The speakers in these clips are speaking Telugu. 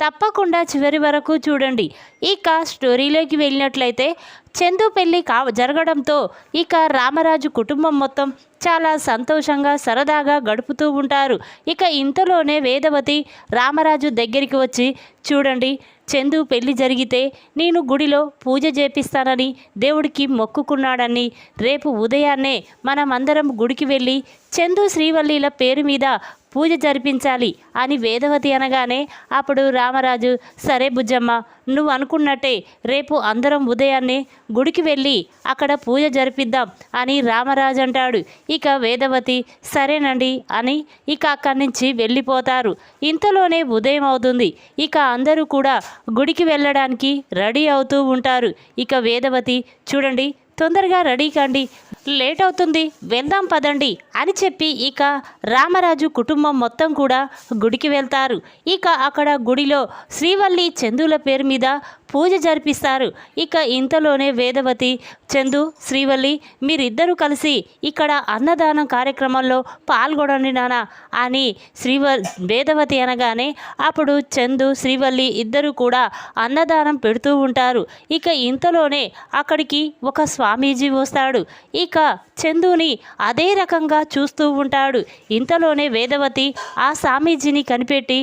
తప్పకుండా చివరి వరకు చూడండి. ఇక స్టోరీలోకి వెళ్ళినట్లయితే చందు పెళ్ళి కా జరగడంతో ఇక రామరాజు కుటుంబం మొత్తం చాలా సంతోషంగా సరదాగా గడుపుతూ ఉంటారు. ఇక ఇంతలోనే వేదవతి రామరాజు దగ్గరికి వచ్చి చూడండి చందు పెళ్ళి జరిగితే నేను గుడిలో పూజ చేపిస్తానని దేవుడికి మొక్కుకున్నాడని రేపు ఉదయాన్నే మనమందరం గుడికి వెళ్ళి చందు శ్రీవల్లిల పేరు మీద పూజ జరిపించాలి అని వేదవతి అనగానే అప్పుడు రామరాజు సరే బుజ్జమ్మ నువ్వు అనుకున్నట్టే రేపు అందరం ఉదయాన్నే గుడికి వెళ్ళి అక్కడ పూజ జరిపిద్దాం అని రామరాజు అంటాడు. ఇక వేదవతి సరేనండి అని ఇక అక్కడి నుంచి వెళ్ళిపోతారు. ఇంతలోనే ఉదయం అవుతుంది. ఇక అందరూ కూడా గుడికి వెళ్ళడానికి రెడీ అవుతూ ఉంటారు. ఇక వేదవతి చూడండి తొందరగా రెడీ కండి లేట్ అవుతుంది వెళ్దాం పదండి అని చెప్పి ఇక రామరాజు కుటుంబం మొత్తం కూడా గుడికి వెళ్తారు. ఇక అక్కడ గుడిలో శ్రీవల్లి చందుల పేరు మీద పూజ జరిపిస్తారు. ఇక ఇంతలోనే వేదవతి చందు శ్రీవల్లి మీరిద్దరూ కలిసి ఇక్కడ అన్నదానం కార్యక్రమంలో పాల్గొనండి నాన్న అని శ్రీవ వేదవతి అనగానే అప్పుడు చందు శ్రీవల్లి ఇద్దరు కూడా అన్నదానం పెడుతూ ఉంటారు. ఇక ఇంతలోనే అక్కడికి ఒక స్వామీజీ వస్తాడు. ఇక చందుని అదే రకంగా చూస్తూ ఉంటాడు. ఇంతలోనే వేదవతి ఆ స్వామీజీని కనిపెట్టి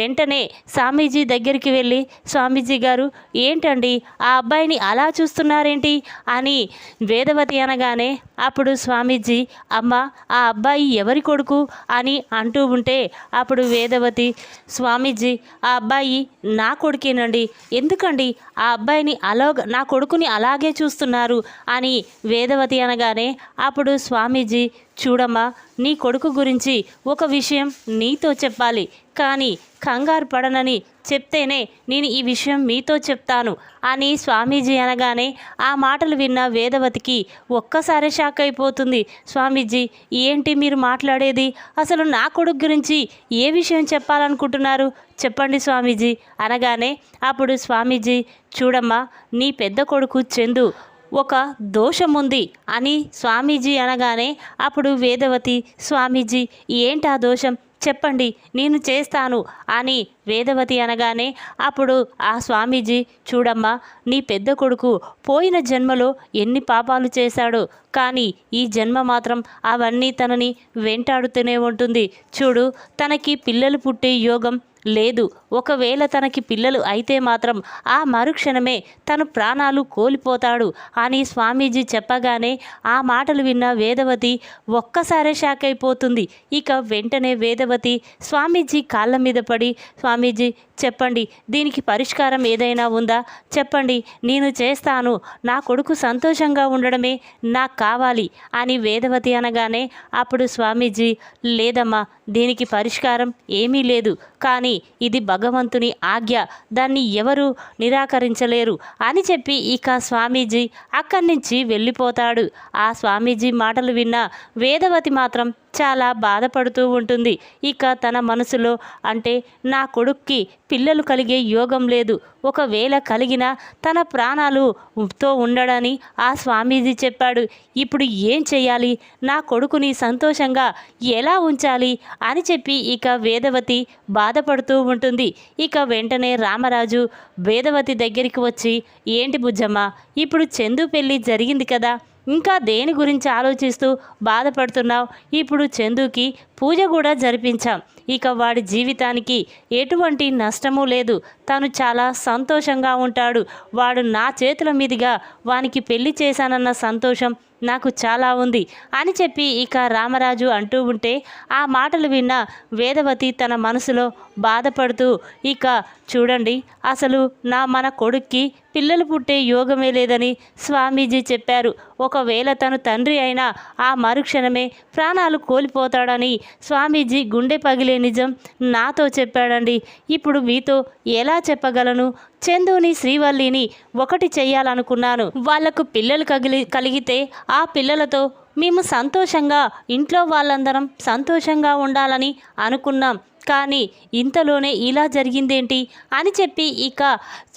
వెంటనే స్వామీజీ దగ్గరికి వెళ్ళి స్వామీజీ గారు ఏంటండి? ఆ అబ్బాయిని అలా చూస్తున్నారేంటి? అని వేదవతి అనగానే అప్పుడు స్వామీజీ అమ్మ ఆ అబ్బాయి ఎవరి కొడుకు? అని అంటూ ఉంటే అప్పుడు వేదవతి స్వామీజీ ఆ అబ్బాయి నా కొడుకేనండి. ఎందుకండి? ఆ అబ్బాయిని అలా నా కొడుకుని అలాగే చూస్తున్నారు? అని వేదవతి అనగానే అప్పుడు స్వామీజీ చూడమ్మా నీ కొడుకు గురించి ఒక విషయం నీతో చెప్పాలి. కానీ కంగారు పడనని చెప్తేనే నేను ఈ విషయం మీతో చెప్తాను అని స్వామీజీ అనగానే ఆ మాటలు విన్న వేదవతికి ఒక్కసారి షాక్ అయిపోతుంది. స్వామీజీ ఏంటి మీరు మాట్లాడేది? అసలు నా కొడుకు గురించి ఏ విషయం చెప్పాలనుకుంటున్నారు? చెప్పండి స్వామీజీ అనగానే అప్పుడు స్వామీజీ చూడమ్మా నీ పెద్ద కొడుకు చందు ఒక దోషం ఉంది అని స్వామీజీ అనగానే అప్పుడు వేదవతి స్వామీజీ ఏంటి ఆ దోషం? చెప్పండి నేను చేస్తాను అని వేదవతి అనగానే అప్పుడు ఆ స్వామీజీ చూడమ్మా నీ పెద్ద కొడుకు పోయిన జన్మలో ఎన్ని పాపాలు చేశాడో కానీ ఈ జన్మ మాత్రం అవన్నీ తనని వెంటాడుతూనే ఉంటుంది. చూడు తనకి పిల్లలు పుట్టే యోగం లేదు ఒకవేళ తనకి పిల్లలు అయితే మాత్రం ఆ మరుక్షణమే తను ప్రాణాలు కోల్పోతాడు అని స్వామీజీ చెప్పగానే ఆ మాటలు విన్న వేదవతి ఒక్కసారే షాక్ అయిపోతుంది. ఇక వెంటనే వేదవతి స్వామీజీ కాళ్ళ మీద పడి స్వామీజీ చెప్పండి దీనికి పరిష్కారం ఏదైనా ఉందా? చెప్పండి నేను చేస్తాను. నా కొడుకు సంతోషంగా ఉండడమే నాకు కావాలి అని వేదవతి అనగానే అప్పుడు స్వామీజీ లేదమ్మా దీనికి పరిష్కారం ఏమీ లేదు. కానీ ఇది భగవంతుని ఆజ్ఞ. దాన్ని ఎవరు నిరాకరించలేరు అని చెప్పి ఇక స్వామీజీ అక్కడి నుంచి వెళ్ళిపోతాడు. ఆ స్వామీజీ మాటలు విన్న వేదవతి మాత్రం చాలా బాధపడుతూ ఉంటుంది. ఇక తన మనసులో అంటే నా కొడుక్కి పిల్లలు కలిగే యోగం లేదు. ఒకవేళ కలిగిన తన ప్రాణాలుతో ఉండడని ఆ స్వామీజీ చెప్పాడు. ఇప్పుడు ఏం చేయాలి నా కొడుకుని సంతోషంగా ఎలా ఉంచాలి? అని చెప్పి ఇక వేదవతి బాధపడుతూ ఉంటుంది. ఇక వెంటనే రామరాజు వేదవతి దగ్గరికి వచ్చి ఏంటి బుజ్జమ్మ ఇప్పుడు చందు పెళ్ళి జరిగింది కదా? ఇంకా దేని గురించి ఆలోచిస్తూ బాధపడుతున్నావు? ఇప్పుడు చందుకి పూజ కూడా జరిపించాం. ఇక వాడి జీవితానికి ఎటువంటి నష్టము లేదు. తను చాలా సంతోషంగా ఉంటాడు. వాడు నా చేతుల మీదుగా వానికి పెళ్ళి చేశానన్న సంతోషం నాకు చాలా ఉంది అని చెప్పి ఇక రామరాజు అంటూ ఉంటే ఆ మాటలు విన్న వేదవతి తన మనసులో బాధపడుతూ ఇక చూడండి అసలు నా మన కొడుక్కి పిల్లలు పుట్టే యోగమే లేదని స్వామీజీ చెప్పారు. ఒకవేళ తను తండ్రి అయినా ఆ మరుక్షణమే ప్రాణాలు కోల్పోతాడని స్వామీజీ గుండె పగిలే నిజం నాతో చెప్పాడండి. ఇప్పుడు మీతో ఎలా చెప్పగలను? చందుని శ్రీవల్లిని ఒకటి చేయాలనుకున్నాను వాళ్ళకు పిల్లలు కగిలి కలిగితే ఆ పిల్లలతో మేము సంతోషంగా ఇంట్లో వాళ్ళందరం సంతోషంగా ఉండాలని అనుకున్నాం. కానీ ఇంతలోనే ఇలా జరిగిందేంటి అని చెప్పి ఇక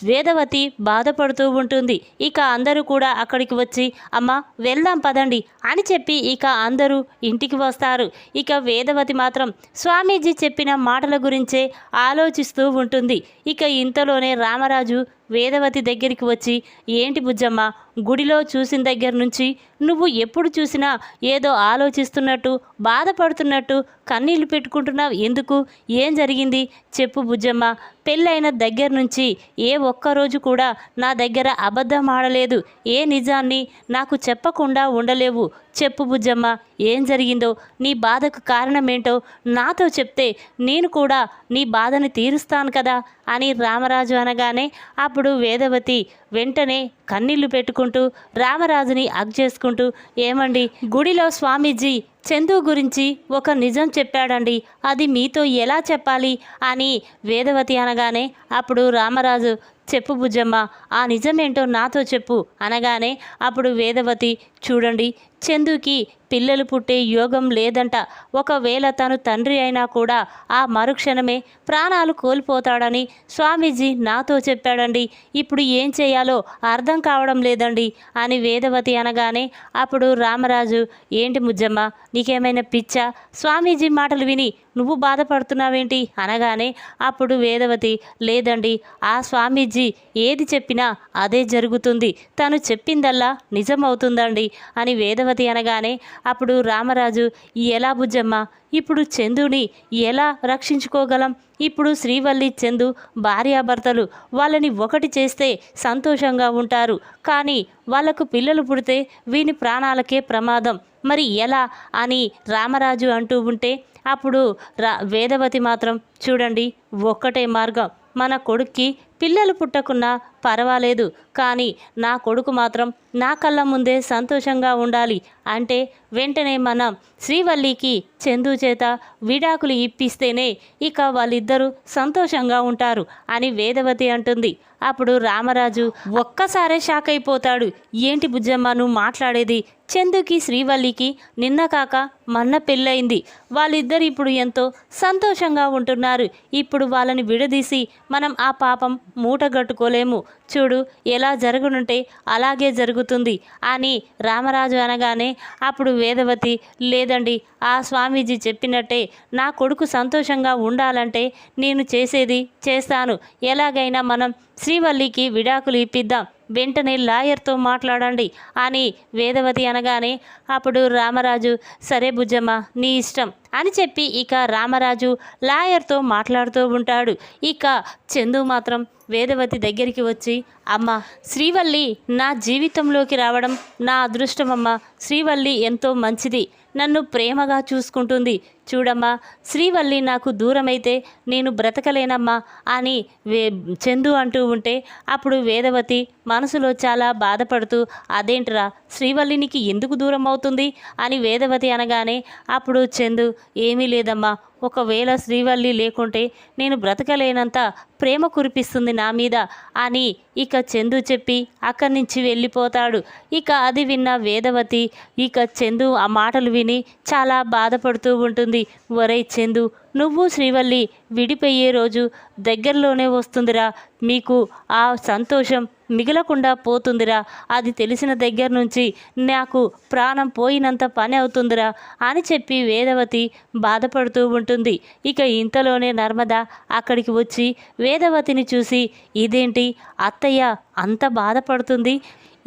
వేదవతి బాధపడుతూ ఉంటుంది. ఇక అందరూ కూడా అక్కడికి వచ్చి అమ్మ వెళ్దాం పదండి అని చెప్పి ఇక అందరూ ఇంటికి వస్తారు. ఇక వేదవతి మాత్రం స్వామీజీ చెప్పిన మాటల గురించే ఆలోచిస్తూ ఉంటుంది. ఇక ఇంతలోనే రామరాజు వేదవతి దగ్గరికి వచ్చి ఏంటి బుజ్జమ్మ గుడిలో చూసిన దగ్గర నుంచి నువ్వు ఎప్పుడు చూసినా ఏదో ఆలోచిస్తున్నట్టు బాధపడుతున్నట్టు కన్నీళ్ళు పెట్టుకుంటున్నావు. ఎందుకు? ఏం జరిగింది? చెప్పు బుజ్జమ్మ. పెళ్ళైన దగ్గర నుంచి ఏ ఒక్కరోజు కూడా నా దగ్గర అబద్ధం ఆడలేదు. ఏ నిజాన్ని నాకు చెప్పకుండా ఉండలేవు. చెప్పు బుజ్జమ్మ ఏం జరిగిందో నీ బాధకు కారణమేంటో నాతో చెప్తే నేను కూడా నీ బాధని తీరుస్తాను కదా అని రామరాజు అనగానే అప్పుడు వేదవతి వెంటనే కన్నీళ్ళు పెట్టుకుంటూ రామరాజుని అగ్ చేసుకుంటూ ఏమండి గుడిలో స్వామీజీ చందు గురించి ఒక నిజం చెప్పాడండి. అది మీతో ఎలా చెప్పాలి? అని వేదవతి అనగానే అప్పుడు రామరాజు చెప్పు బుజ్జమ్మ ఆ నిజమేంటో నాతో చెప్పు అనగానే అప్పుడు వేదవతి చూడండి చందుకి పిల్లలు పుట్టే యోగం లేదంట. ఒకవేళ తను తండ్రి అయినా కూడా ఆ మరుక్షణమే ప్రాణాలు కోల్పోతాడని స్వామీజీ నాతో చెప్పాడండి. ఇప్పుడు ఏం చేయాలో అర్థం కావడం లేదండి అని వేదవతి అనగానే అప్పుడు రామరాజు ఏంటి ముజ్జమ్మ నీకేమైనా పిచ్చా? స్వామీజీ మాటలు విని నువ్వు బాధపడుతున్నావేంటి? అనగానే అప్పుడు వేదవతి లేదండి ఆ స్వామీజీ ఏది చెప్పినా అదే జరుగుతుంది. తను చెప్పిందల్లా నిజమవుతుందండి అని వేదవతి అనగానే అప్పుడు రామరాజు ఎలా బుజ్జమ్మ? ఇప్పుడు చందుని ఎలా రక్షించుకోగలం? ఇప్పుడు శ్రీవల్లి చందు భార్యాభర్తలు వాళ్ళని ఒకటి చేస్తే సంతోషంగా ఉంటారు. కానీ వాళ్ళకు పిల్లలు పుడితే వీని ప్రాణాలకే ప్రమాదం. మరి ఎలా? అని రామరాజు అంటూ ఉంటే అప్పుడు రా వేదవతి మాత్రం చూడండి ఒక్కటే మార్గం. మన కొడుక్కి పిల్లలు పుట్టకున్నా పర్వాలేదు కానీ నా కొడుకు మాత్రం నా కళ్ళ ముందే సంతోషంగా ఉండాలి అంటే వెంటనే మనం శ్రీవల్లికి చందు చేత విడాకులు ఇప్పిస్తేనే ఇక వాళ్ళిద్దరూ సంతోషంగా ఉంటారు అని వేదవతి అంటుంది. అప్పుడు రామరాజు ఒక్కసారే షాక్ అయిపోతాడు. ఏంటి బుజ్జమ్మ నువ్వు మాట్లాడేది? చందుకి శ్రీవల్లికి నిన్న కాక మన్న పెళ్ళయింది. వాళ్ళిద్దరు ఇప్పుడు ఎంతో సంతోషంగా ఉంటున్నారు. ఇప్పుడు వాళ్ళని విడదీసి మనం ఆ పాపం మూటగట్టుకోలేము చూడు ఎలా జరగనుంటే అలాగే జరుగుతుంది అని రామరాజు అనగానే అప్పుడు వేదవతి లేదండి ఆ స్వామీజీ చెప్పినట్టే నా కొడుకు సంతోషంగా ఉండాలంటే నేను చేసేది చేస్తాను. ఎలాగైనా మనం శ్రీవల్లికి విడాకులు ఇప్పిద్దాం. వెంటనే లాయర్తో మాట్లాడండి అని వేదవతి అనగానే అప్పుడు రామరాజు సరే బుజ్జమ్మ నీ ఇష్టం అని చెప్పి ఇక రామరాజు లాయర్తో మాట్లాడుతూ ఉంటాడు. ఇక చందు మాత్రం వేదవతి దగ్గరికి వచ్చి అమ్మ శ్రీవల్లి నా జీవితంలోకి రావడం నా అదృష్టం అమ్మ శ్రీవల్లి ఎంతో మంచిది. నన్ను ప్రేమగా చూసుకుంటుంది. చూడమ్మా శ్రీవల్లి నాకు దూరమైతే నేను బ్రతకలేనమ్మా అని వే చందు అంటూ ఉంటే అప్పుడు వేదవతి మనసులో చాలా బాధపడుతూ అదేంట్రా శ్రీవల్లి నీకు ఎందుకు దూరం అవుతుంది? అని వేదవతి అనగానే అప్పుడు చందు ఏమీ లేదమ్మా. ఒకవేళ శ్రీవల్లి లేకుంటే నేను బ్రతకలేనంత ప్రేమ కురిపిస్తుంది నా మీద అని ఇక చందు చెప్పి అక్కడి నుంచి వెళ్ళిపోతాడు. ఇక అది విన్న వేదవతి ఇక చందు ఆ మాటలు విని చాలా బాధపడుతూ ఉంటుంది. ఒరే చందు నువ్వు శ్రీవల్లి విడిపోయే రోజు దగ్గరలోనే వస్తుందిరా. మీకు ఆ సంతోషం మిగలకుండా పోతుందిరా. అది తెలిసిన దగ్గర నుంచి నాకు ప్రాణం పోయినంత పని అవుతుందిరా అని చెప్పి వేదవతి బాధపడుతూ ఉంటుంది. ఇక ఇంతలోనే నర్మద అక్కడికి వచ్చి వేదవతిని చూసి ఇదేంటి అత్తయ్య అంత బాధపడుతుంది?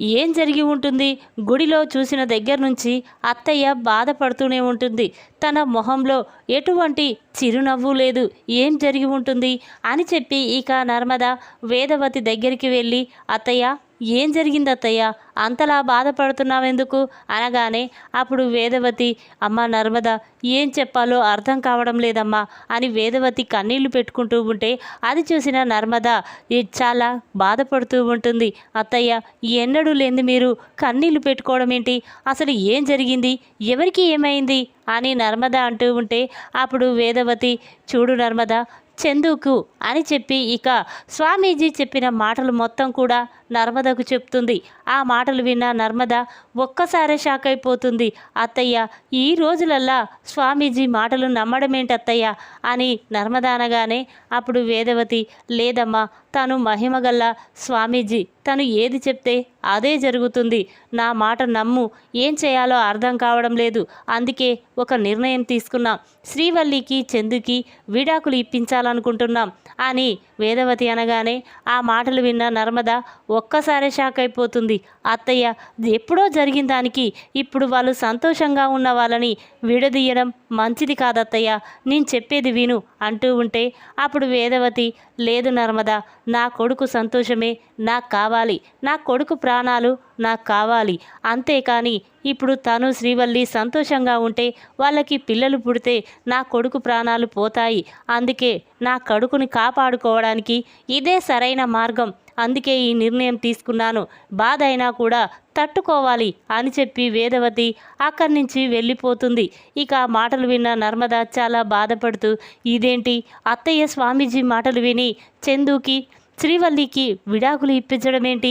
ఏం జరిగి ఉంటుంది? గుడిలో చూసిన దగ్గర నుంచి అత్తయ్య బాధపడుతూనే ఉంటుంది. తన మొహంలో ఎటువంటి చిరునవ్వు లేదు. ఏం జరిగి ఉంటుంది? అని చెప్పి ఇక నర్మద వేదవతి దగ్గరికి వెళ్ళి అత్తయ్య ఏం జరిగింది అత్తయ్య? అంతలా బాధపడుతున్నావెందుకు? అనగానే అప్పుడు వేదవతి అమ్మ నర్మద ఏం చెప్పాలో అర్థం కావడం లేదమ్మా అని వేదవతి కన్నీళ్ళు పెట్టుకుంటూ ఉంటే అది చూసిన నర్మద చాలా బాధపడుతూ ఉంటుంది అత్తయ్య. ఎన్నడూ లేని మీరు కన్నీళ్ళు పెట్టుకోవడం ఏంటి? అసలు ఏం జరిగింది? ఎవరికి ఏమైంది? అని నర్మద అంటూ ఉంటే అప్పుడు వేదవతి చూడు నర్మద చందుకు అని చెప్పి ఇక స్వామీజీ చెప్పిన మాటలు మొత్తం కూడా నర్మదకు చెప్తుంది. ఆ మాటలు విన్న నర్మద ఒక్కసారే షాక్ అయిపోతుంది. అత్తయ్య ఈ రోజులల్లా స్వామీజీ మాటలు నమ్మడమేంటత్తయ్య అని నర్మద అనగానే అప్పుడు వేదవతి లేదమ్మా తను మహిమగల్ల స్వామీజీ. తను ఏది చెప్తే అదే జరుగుతుంది. నా మాట నమ్ము. ఏం చేయాలో అర్థం కావడం లేదు. అందుకే ఒక నిర్ణయం తీసుకున్నాం. శ్రీవల్లికి చందుకి విడాకులు ఇప్పించాలనుకుంటున్నాం అని వేదవతి అనగానే ఆ మాటలు విన్న నర్మద ఒక్కసారి షాక్ అయిపోతుంది. అత్తయ్య ఎప్పుడో జరిగిన దానికి ఇప్పుడు వాళ్ళు సంతోషంగా ఉన్న వాళ్ళని విడదీయడం మంచిది కాదత్తయ్య. నేను చెప్పేది విను అంటూ ఉంటే అప్పుడు వేదవతి లేదు నర్మద నా కొడుకు సంతోషమే నాకు కావాలి. నా కొడుకు ప్రాణాలు నాకు కావాలి. అంతేకాని ఇప్పుడు తను శ్రీవల్లి సంతోషంగా ఉంటే వాళ్ళకి పిల్లలు పుడితే నా కొడుకు ప్రాణాలు పోతాయి. అందుకే నా కొడుకుని కాపాడుకోవడానికి ఇదే సరైన మార్గం. అందుకే ఈ నిర్ణయం తీసుకున్నాను. బాధ అయినా కూడా తట్టుకోవాలి అని చెప్పి వేదవతి అక్కడి నుంచి వెళ్ళిపోతుంది. ఇక మాటలు విన్న నర్మద చాలా బాధపడుతూ ఇదేంటి? అత్తయ్య స్వామీజీ మాటలు విని చందుకి శ్రీవల్లికి విడాకులు ఇప్పించడం ఏంటి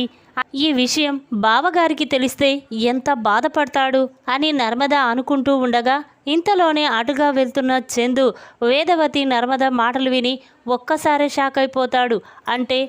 ఈ విషయం బావగారికి తెలిస్తే ఎంత బాధపడతాడు అని నర్మద అనుకుంటూ ఉండగా ఇంతలోనే అటుగా వెళ్తున్న చందు వేదవతి నర్మద మాటలు విని ఒక్కసారే షాక్ అయిపోతాడు. అంటే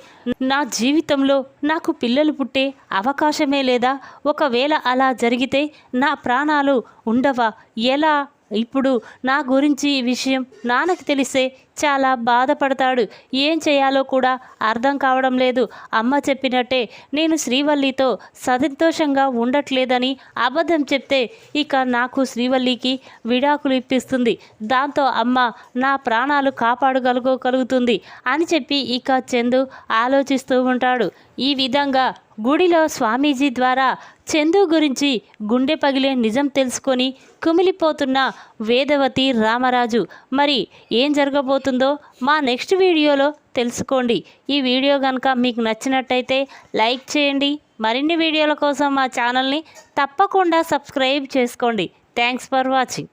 నా జీవితంలో నాకు పిల్లలు పుట్టే అవకాశమే లేదా? ఒకవేళ అలా జరిగితే నా ప్రాణాలు ఉండవా? ఎలా? ఇప్పుడు నా గురించి ఈ విషయం నాన్నకి తెలిస్తే చాలా బాధపడతాడు. ఏం చేయాలో కూడా అర్థం కావడం లేదు. అమ్మ చెప్పినట్టే నేను శ్రీవల్లితో సంతోషంగా ఉండట్లేదని అబద్ధం చెప్తే ఇక నాకు శ్రీవల్లికి విడాకులు ఇప్పిస్తుంది. దాంతో అమ్మ నా ప్రాణాలు కాపాడగలుగలుగుతుంది అని చెప్పి ఇక చందు ఆలోచిస్తూ ఉంటాడు. ఈ విధంగా గుడిలో స్వామీజీ ద్వారా చందు గురించి గుండె పగిలే నిజం తెలుసుకొని కుమిలిపోతున్న వేదవతి రామరాజు. మరి ఏం జరగబోతుంది మా నెక్స్ట్ వీడియోలో తెలుసుకోండి. ఈ వీడియో కనుక మీకు నచ్చినట్టయితే లైక్ చేయండి. మరిన్ని వీడియోల కోసం మా ఛానల్ని తప్పకుండా సబ్స్క్రైబ్ చేసుకోండి. Thanks for watching.